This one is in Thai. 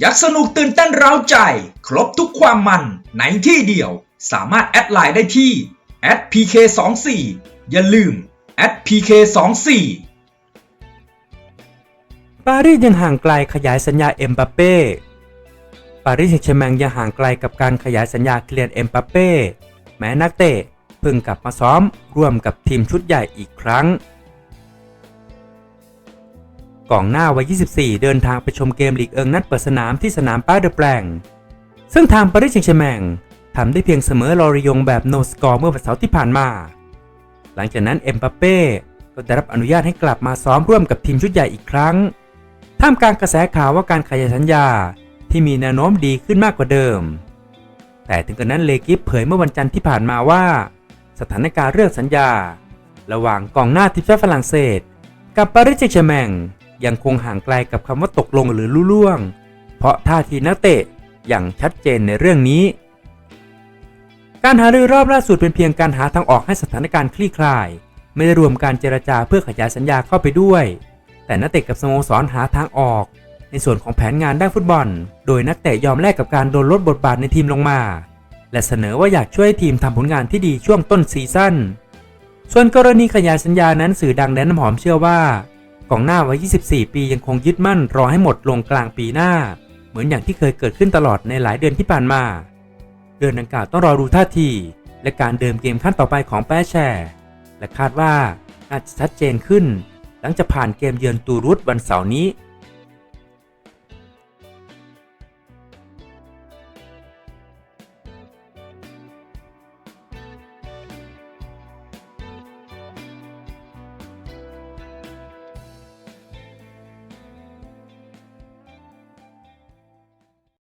ยักสนุกตื่นเต้นเร้าใจ ครบทุกความมันในที่เดียว สามารถแอดไลน์ได้ที่ @pk24 อย่าลืม @pk24 ปารีสยังห่างไกลขยายสัญญาเอ็มบัปเป้ปารีสแซงต์แชร์แมงยังห่างไกลกับการขยายสัญญาเคลียนเอ็มบัปเป้แม้นักเตะเพิ่งกลับมาซ้อมร่วมกับทีมชุดใหญ่อีกครั้ง กองหน้าวัย 24 เดินทางไปชมเกมลีกเอิงนัดเปิดสนามที่สนามป้าเดอแปลง ซึ่งทางปารีสแซงต์แชร์แมงทำได้เพียงเสมอลอริยงแบบโนสกอร์เมื่อวันเสาร์ที่ผ่านมา หลังจากนั้นเอ็มบัปเป้ก็ได้รับอนุญาตให้กลับมาซ้อมร่วมกับทีมชุดใหญ่อีกครั้ง ท่ามกลางกระแสข่าวว่าการขยายสัญญาที่มีแนวโน้มดีขึ้นมากกว่าเดิม แต่ถึงกระนั้นเลกิฟเผยเมื่อวันจันทร์ที่ผ่านมาว่า สถานการณ์เรื่องสัญญา ระหว่างกองหน้าทีมชาติฝรั่งเศส กับปารีสแซงต์แชร์แมง ยังคงห่างไกลกับคำว่าตกลงหรือลุล่วง เพราะท่าทีนักเตะอย่างชัดเจนในเรื่องนี้ การหารือรอบล่าสุดเป็นเพียงการหาทางออกให้สถานการณ์คลี่คลาย ไม่ได้รวมการเจรจาเพื่อขยายสัญญาเข้าไปด้วย แต่นักเตะกับสโมสรหาทางออก ในส่วนของแผนงานด้านฟุตบอล โดยนักเตะยอมแลกกับการโดนลดบทบาทในทีมลงมา และเสนอว่าอยากช่วยทีมทำผลงานที่ดีช่วงต้นซีซั่นส่วนกรณีขยายสัญญานั้นสื่อดังแดนน้ำหอมเชื่อว่า กองหน้าวัย 24 ปียังคงยึดมั่นรอให้หมดลงกลางปีหน้า เหมือนอย่างที่เคยเกิดขึ้นตลอดในหลายเดือนที่ผ่านมา เดือนดังกล่าวต้องรอดูท่าที และการเดิมเกมขั้นต่อไปของแปแชร์และคาดว่าอาจะชัดเจนขึ้น หลังจากผ่านเกมเยือนตูรุสวันเสาร์นี้